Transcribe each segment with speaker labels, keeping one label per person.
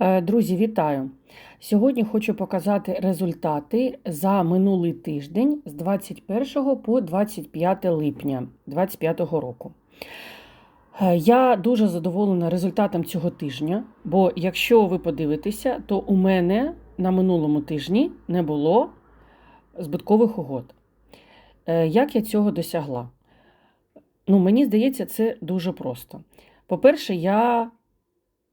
Speaker 1: Е, Друзі, вітаю! Сьогодні хочу показати результати за минулий тиждень з 21 по 25 липня 2025 року. Е, Я дуже задоволена результатом цього тижня, бо якщо ви подивитеся, то у мене на минулому тижні не було збиткових угод. Е, Як я цього досягла? Ну, мені здається, це дуже просто. По-перше, я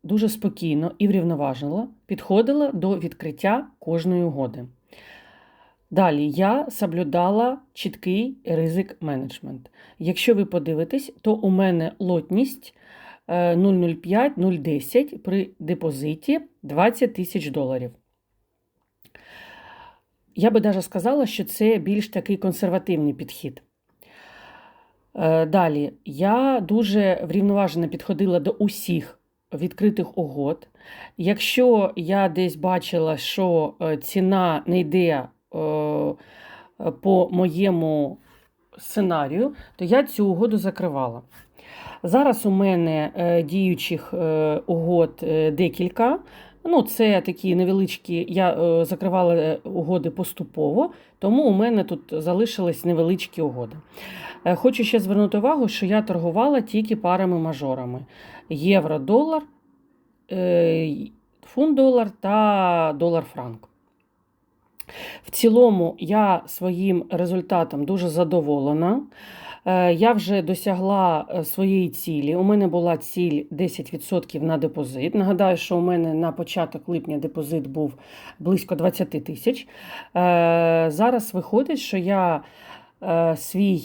Speaker 1: дуже спокійно і врівноважено підходила до відкриття кожної угоди. Далі я соблюдала чіткий ризик менеджмент. Якщо ви подивитесь, то у мене лотність е, 0,05-0,10 при депозиті 20 тисяч доларів. Я би навіть сказала, що це більш такий консервативний підхід. Е, Далі я дуже врівноважено підходила до усіх відкритих угод. Якщо я десь бачила, що е, ціна не йде е, по моєму сценарію, то я цю угоду закривала. Зараз у мене е, діючих угод декілька. Ну, це такі невеличкі, я е, закривала угоди поступово, тому у мене тут залишились невеличкі угоди. Е, Хочу ще звернути увагу, що я торгувала тільки парами-мажорами: євро-долар, е, фунт-долар та долар-франк. В цілому я своїм результатом дуже задоволена. Е, Я вже досягла е, своєї цілі. У мене була ціль 10% на депозит. Нагадаю, що у мене на початок липня депозит був близько 20 тисяч. Е, Зараз виходить, що я свій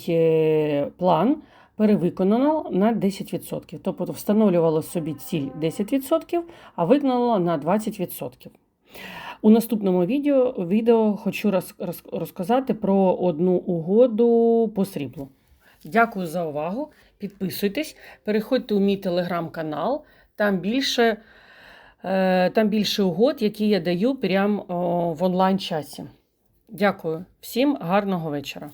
Speaker 1: план перевиконала на 10%. Тобто встановлювала собі ціль 10%, а виконала на 20%. У наступному відео, відео хочу роз, роз, розказати про одну угоду по сріблу. Дякую за увагу. Підписуйтесь, переходьте у мій телеграм-канал. Там більше, е, там більше угод, які я даю прямо в онлайн-часі. Дякую всім, гарного вечора.